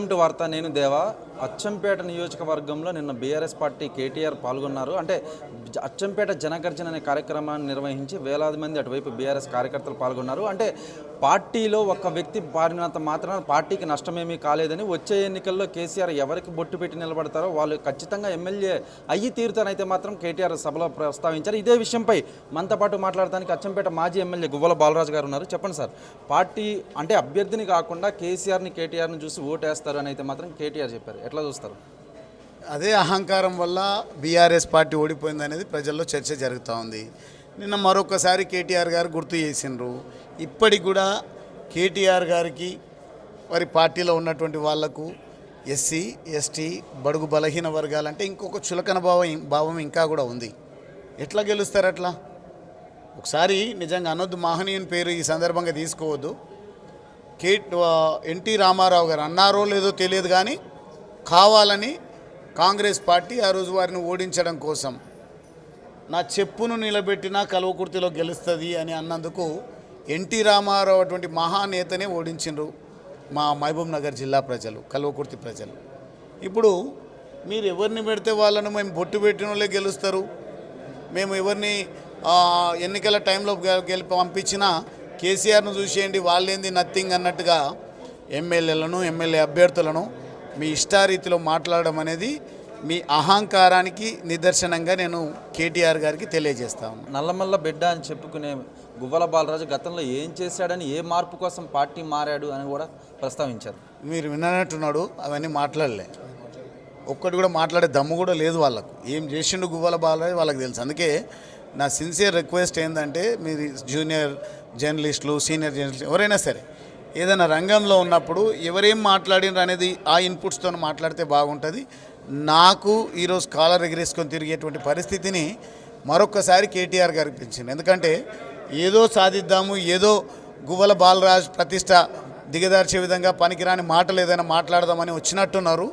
Welcome వార్త నేను దేవా. అచ్చంపేట నియోజకవర్గంలో నిన్న బీఆర్ఎస్ పార్టీ కేటీఆర్ పాల్గొన్నారు. అంటే అచ్చంపేట జనగర్జన అనే కార్యక్రమాన్ని నిర్వహించి వేలాది మంది అటువైపు బీఆర్ఎస్ కార్యకర్తలు పాల్గొన్నారు. అంటే పార్టీలో ఒక వ్యక్తి పారినంత మాత్రాన పార్టీకి నష్టమేమీ కాలేదని వచ్చే ఎన్నికల్లో కేసీఆర్ ఎవరికి బొట్టు పెట్టి నిలబడతారో వాళ్ళు ఖచ్చితంగా ఎమ్మెల్యే అయ్యి తీరుతానైతే మాత్రం కేటీఆర్ సభలో ప్రస్తావించారు. ఇదే విషయంపై మనతో పాటు మాట్లాడడానికి అచ్చంపేట మాజీ ఎమ్మెల్యే గువ్వల బాలరాజు గారు ఉన్నారు. చెప్పండి సార్. పార్టీ అంటే అభ్యర్థిని కాకుండా కేసీఆర్ని కేటీఆర్ని చూసి ఓటేస్తారు? అని అయితే మాత్రం కేటీఆర్ చెప్పారు. ఎట్లా చూస్తారు? అదే అహంకారం వల్ల బీఆర్ఎస్ పార్టీ ఓడిపోయింది అనేది ప్రజల్లో చర్చ జరుగుతూ ఉంది. నిన్న మరొకసారి కేటీఆర్ గారు గుర్తు చేసిండ్రు. ఇప్పటికి కూడా కేటీఆర్ గారికి వారి పార్టీలో ఉన్నటువంటి వాళ్ళకు ఎస్సీ ఎస్టీ బడుగు బలహీన వర్గాలంటే ఇంకొక చులకన భావం భావం ఇంకా కూడా ఉంది. ఎట్లా గెలుస్తారు అట్లా? ఒకసారి నిజంగా అనొద్దు మహనీయుని పేరు ఈ సందర్భంగా తీసుకోవద్దు. కే ఎన్టీ రామారావు గారు అన్నారో లేదో తెలియదు కానీ కావాలని కాంగ్రెస్ పార్టీ ఆ రోజు వారిని ఓడించడం కోసం నా చెప్పును నిలబెట్టినా కల్వకుర్తిలో గెలుస్తుంది అని అన్నందుకు ఎన్టీ రామారావు అటువంటి మహానేతనే ఓడించిండ్రు మా మహబూబ్ నగర్ జిల్లా ప్రజలు కల్వకుర్తి ప్రజలు. ఇప్పుడు మీరు ఎవరిని పెడితే వాళ్ళను మేము బొట్టు పెట్టిన వాళ్ళే గెలుస్తారు? మేము ఎవరిని ఎన్నికల టైంలో గెలిపి పంపించినా కేసీఆర్ను చూసేయండి వాళ్ళేంది నథింగ్ అన్నట్టుగా ఎమ్మెల్యేలను ఎమ్మెల్యే అభ్యర్థులను మీ ఇష్టారీతిలో మాట్లాడడం అనేది మీ అహంకారానికి నిదర్శనంగా నేను కేటీఆర్ గారికి తెలియజేస్తా ఉన్నాను నల్లమల్ల బిడ్డ అని చెప్పుకునే గువ్వల బాలరాజు గతంలో ఏం చేశాడని ఏ మార్పు కోసం పార్టీ మారాడు అని కూడా ప్రస్తావించారు. మీరు విన్నట్టున్నాడు అవన్నీ మాట్లాడలే. ఒక్కటి కూడా మాట్లాడే దమ్ము కూడా లేదు వాళ్ళకు. ఏం చేసిండు గువ్వల బాలరాజు వాళ్ళకి తెలుసు. అందుకే నా సిన్సియర్ రిక్వెస్ట్ ఏంటంటే మీరు జూనియర్ జర్నలిస్టులు సీనియర్ జర్నలిస్టులు ఎవరైనా సరే ఏదైనా రంగంలో ఉన్నప్పుడు ఎవరేం మాట్లాడినారు అనేది ఆ ఇన్పుట్స్తో మాట్లాడితే బాగుంటుంది. నాకు ఈరోజు కాలర్ ఎగిరేసుకొని తిరిగేటువంటి పరిస్థితిని మరొకసారి కేటీఆర్ గారు పెంచింది ఎందుకంటే ఏదో సాధిద్దాము ఏదో గువ్వల బాలరాజ్ ప్రతిష్ట దిగదార్చే విధంగా పనికిరాని మాటలు ఏదైనా మాట్లాడదామని వచ్చినట్టున్నారు.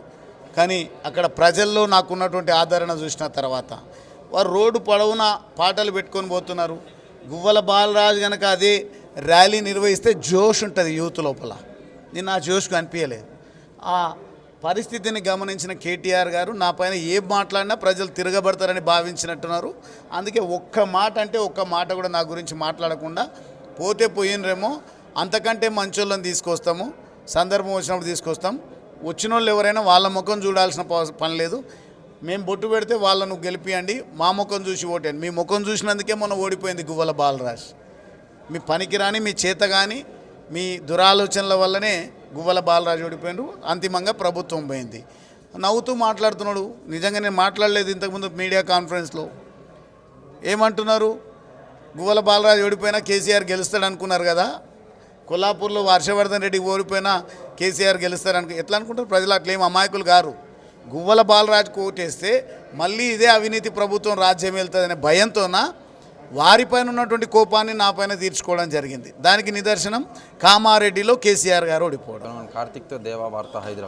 కానీ అక్కడ ప్రజల్లో నాకున్నటువంటి ఆదరణ చూసిన తర్వాత వారు రోడ్డు పొడవున పాటలు పెట్టుకొని పోతున్నారు. గువ్వల బాలరాజు కనుక అదే ర్యాలీ నిర్వహిస్తే జోష్ ఉంటుంది యూత్ లోపల. నేను ఆ జోష్ కనిపించలేదు ఆ పరిస్థితిని గమనించిన కేటీఆర్ గారు నా పైన ఏం మాట్లాడినా ప్రజలు తిరగబడతారని భావించినట్టున్నారు. అందుకే ఒక్క మాట అంటే ఒక్క మాట కూడా నా గురించి మాట్లాడకుండా పోతే పోయినరేమో అంతకంటే మంచోళ్ళని తీసుకొస్తాము సందర్భం వచ్చినప్పుడు తీసుకొస్తాం. వచ్చిన వాళ్ళు ఎవరైనా వాళ్ళ ముఖం చూడాల్సిన ప- పని లేదు. మేము బొట్టు పెడితే వాళ్ళను గెలిపియండి. మా ముఖం చూసి ఓటేయండి. మీ ముఖం చూసినందుకే మొన్న ఓడిపోయింది గువ్వల బాలరాజ్. మీ పనికిరాని మీ చేత కానీ మీ దురాలోచనల వల్లనే గువ్వల బాలరాజు ఓడిపోయిండు అంతిమంగా ప్రభుత్వం పోయింది. నవ్వుతూ మాట్లాడుతున్నాడు. నిజంగా నేను మాట్లాడలేదు ఇంతకుముందు మీడియా కాన్ఫరెన్స్లో. ఏమంటున్నారు? గువ్వల బాలరాజు ఓడిపోయినా కేసీఆర్ గెలుస్తాడు అనుకున్నారు కదా. కొల్లాపూర్లో హర్షవర్ధన్ రెడ్డి ఓడిపోయినా కేసీఆర్ గెలుస్తారు అనుకు ఎట్లా అనుకుంటారు? ప్రజలు అట్లేం అమాయకులు గారు గువ్వల బాలరాజు కోటేస్తే మళ్ళీ ఇదే అవినీతి ప్రభుత్వం రాజ్యం వెళ్తుందనే భయంతోన వారిపైన ఉన్నటువంటి కోపాన్ని నా పైన తీర్చుకోవడం జరిగింది. దానికి నిదర్శనం కామారెడ్డిలో కేసీఆర్ గారు ఓడిపోవడం. కార్తిక్తో దేవా వార్త హైదరాబాద్.